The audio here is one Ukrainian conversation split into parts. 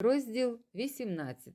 Розділ 18.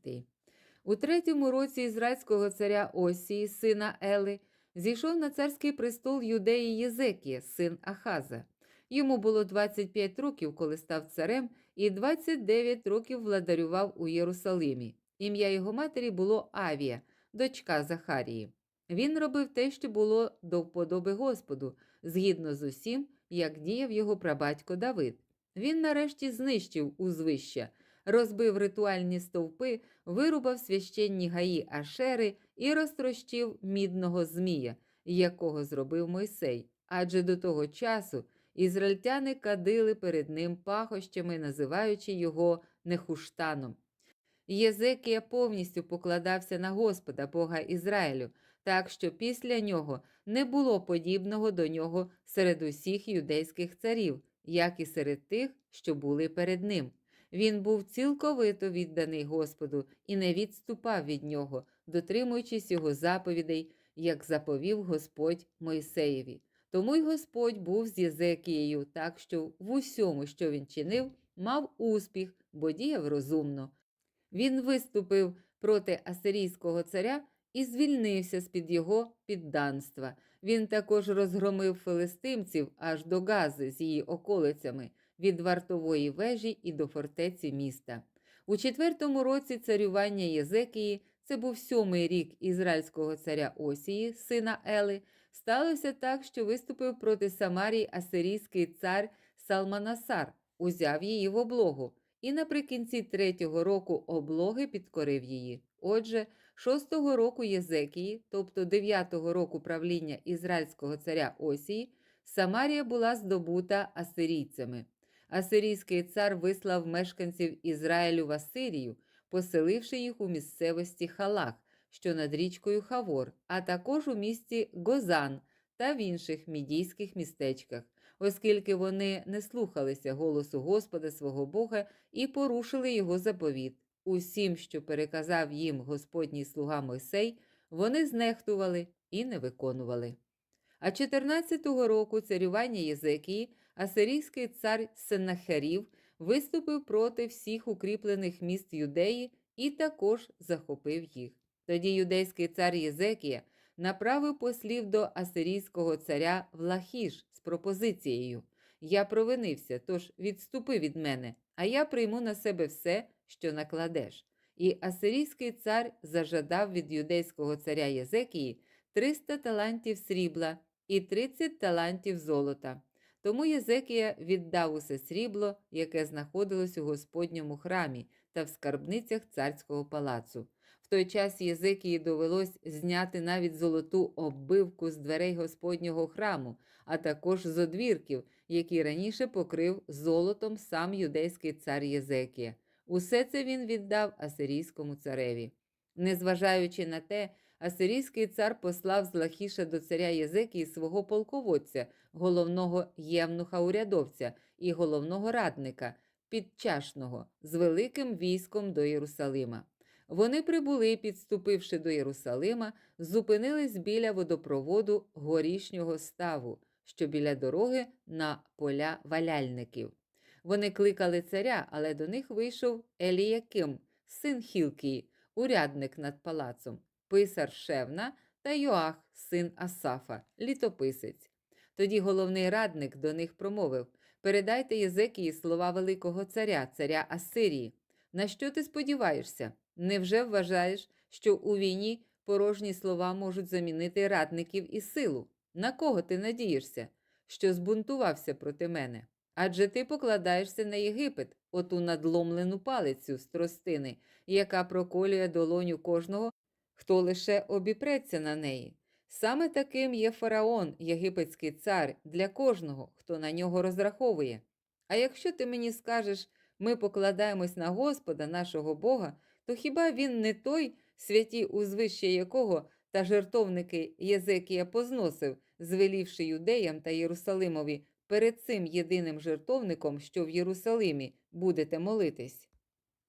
У третьому році ізраїльського царя Осії, сина Ели, зійшов на царський престол юдеї Єзекія, син Ахаза. Йому було 25 років, коли став царем, і 29 років владарював у Єрусалимі. Ім'я його матері було Авія, дочка Захарії. Він робив те, що було до вподоби Господу, згідно з усім, як діяв його прабатько Давид. Він нарешті знищив узвища, розбив ритуальні стовпи, вирубав священні гаї Ашери і розтрощив мідного змія, якого зробив Мойсей. Адже до того часу ізраїльтяни кадили перед ним пахощами, називаючи його Нехуштаном. Єзекія повністю покладався на Господа, Бога Ізраїлю, так що після нього не було подібного до нього серед усіх юдейських царів, як і серед тих, що були перед ним. Він був цілковито відданий Господу і не відступав від нього, дотримуючись його заповідей, як заповів Господь Мойсеєві. Тому й Господь був з Єзекією, так що в усьому, що він чинив, мав успіх, бо діяв розумно. Він виступив проти асирійського царя і звільнився з-під його підданства. Він також розгромив филистимців аж до Гази з її околицями, від вартової вежі і до фортеці міста. У четвертому році царювання Єзекії, це був сьомий рік ізраїльського царя Осії, сина Ели, сталося так, що виступив проти Самарії асирійський цар Салманасар, узяв її в облогу і наприкінці третього року облоги підкорив її. Отже, шостого року Єзекії, тобто дев'ятого року правління ізраїльського царя Осії, Самарія була здобута асирійцями. Асирійський цар вислав мешканців Ізраїлю в Асирію, поселивши їх у місцевості Халах, що над річкою Хавор, а також у місті Гозан та в інших мідійських містечках, оскільки вони не слухалися голосу Господа свого Бога і порушили його заповіт. Усім, що переказав їм Господній слуга Мойсей, вони знехтували і не виконували. А 14-го року царювання Єзекії асирійський цар Сеннахерів виступив проти всіх укріплених міст Юдеї і також захопив їх. Тоді юдейський цар Єзекія направив послів до асирійського царя Влахіш з пропозицією: Я провинився, тож відступи від мене, а я прийму на себе все, що накладеш. І асирійський цар зажадав від юдейського царя Єзекії 300 талантів срібла і 30 талантів золота. Тому Єзекія віддав усе срібло, яке знаходилось у Господньому храмі та в скарбницях царського палацу. В той час Єзекії довелось зняти навіть золоту оббивку з дверей Господнього храму, а також з одвірків, які раніше покрив золотом сам юдейський цар Єзекія. Усе це він віддав асирійському цареві. Незважаючи на те, асирійський цар послав з Лахіша до царя Єзекії свого полководця, головного євнуха урядовця і головного радника, підчашного, з великим військом до Єрусалима. Вони прибули, підступивши до Єрусалима, зупинились біля водопроводу горішнього ставу, що біля дороги на поля валяльників. Вони кликали царя, але до них вийшов Еліяким, син Хілкії, урядник над палацом, писар Шевна та Йоах, син Асафа, літописець. Тоді головний радник до них промовив Передайте Єзекії слова Великого царя, царя Асирії. На що ти сподіваєшся? Невже вважаєш, що у війні порожні слова можуть замінити радників і силу? На кого ти надієшся, що збунтувався проти мене? Адже ти покладаєшся на Єгипет, оту надломлену палицю з тростини, яка проколює долоню кожного, хто лише обіпреться на неї. Саме таким є фараон, єгипетський цар, для кожного, хто на нього розраховує. А якщо ти мені скажеш, ми покладаємось на Господа, нашого Бога, то хіба він не той, святі узвище якого та жертовники Єзекія позносив, звелівши юдеям та Єрусалимові перед цим єдиним жертовником, що в Єрусалимі будете молитись?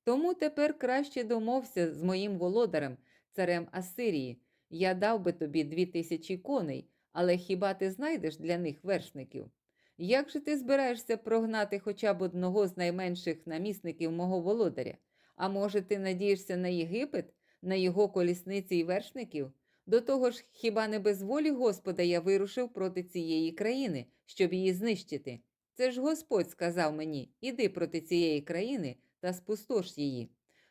Тому тепер краще домовся з моїм володарем, царем Асирії. Я дав би тобі дві тисячі коней, але хіба ти знайдеш для них вершників? Як же ти збираєшся прогнати хоча б одного з найменших намісників мого володаря? А може, ти надієшся на Єгипет, на його колісниці і вершників? До того ж, хіба не без волі Господа я вирушив проти цієї країни, щоб її знищити? Це ж Господь сказав мені: іди проти цієї країни та спустош її.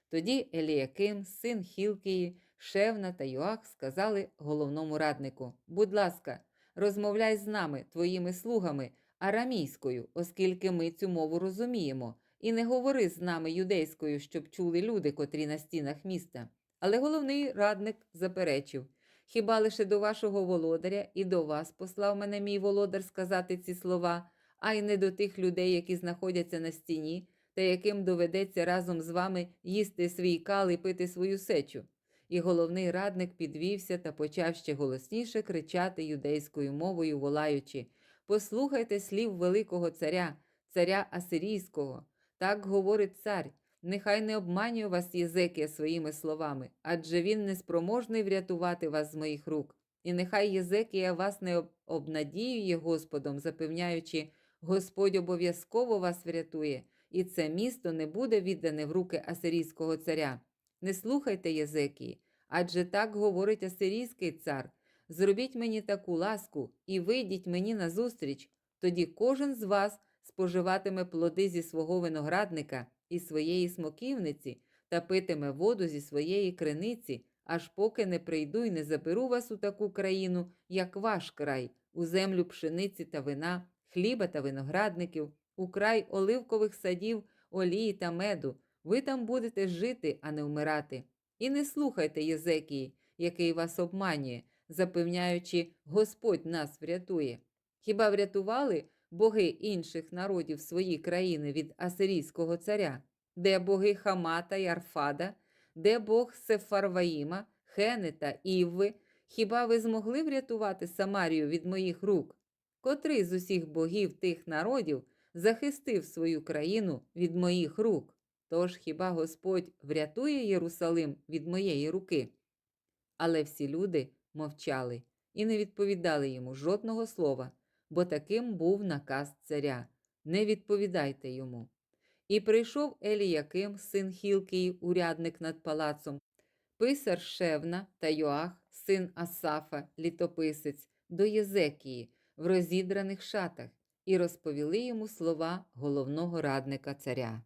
Тоді Еліяким, син Хілкії, Шевна та Йоах сказали головному раднику: Будь ласка, розмовляй з нами, твоїми слугами, арамійською, оскільки ми цю мову розуміємо, і не говори з нами юдейською, щоб чули люди, котрі на стінах міста. Але головний радник заперечив: Хіба лише до вашого володаря і до вас послав мене мій володар сказати ці слова, а й не до тих людей, які знаходяться на стіні, та яким доведеться разом з вами їсти свій кал і пити свою сечу. І головний радник підвівся та почав ще голосніше кричати юдейською мовою, волаючи Послухайте слів великого царя, царя Асирійського. Так говорить цар. Нехай не обманює вас Єзекія своїми словами, адже він неспроможний врятувати вас з моїх рук. І нехай Єзекія вас не обнадіює Господом, запевняючи, Господь обов'язково вас врятує, і це місто не буде віддане в руки Асирійського царя. Не слухайте Єзекії, адже так говорить Асирійський цар. Зробіть мені таку ласку і вийдіть мені назустріч, тоді кожен з вас споживатиме плоди зі свого виноградника і своєї смоківниці та питиме воду зі своєї криниці, аж поки не прийду і не заберу вас у таку країну, як ваш край, у землю пшениці та вина, хліба та виноградників, у край оливкових садів, олії та меду. Ви там будете жити, а не вмирати. І не слухайте Єзекії, який вас обманює, запевняючи, Господь нас врятує. Хіба врятували боги інших народів свої країни від асирійського царя? Де боги Хамата й Арфада, де Бог Сефарваїма, Хени та Івви? Хіба ви змогли врятувати Самарію від моїх рук? Котрий з усіх богів тих народів захистив свою країну від моїх рук? Тож хіба Господь врятує Єрусалим від моєї руки? Але всі люди мовчали і не відповідали йому жодного слова, бо таким був наказ царя не відповідайте йому. І прийшов Еліяким, син Хілкії, урядник над палацом, писар Шевна та Йоах, син Асафа, літописець, до Єзекії в розідраних шатах, і розповіли йому слова головного радника царя.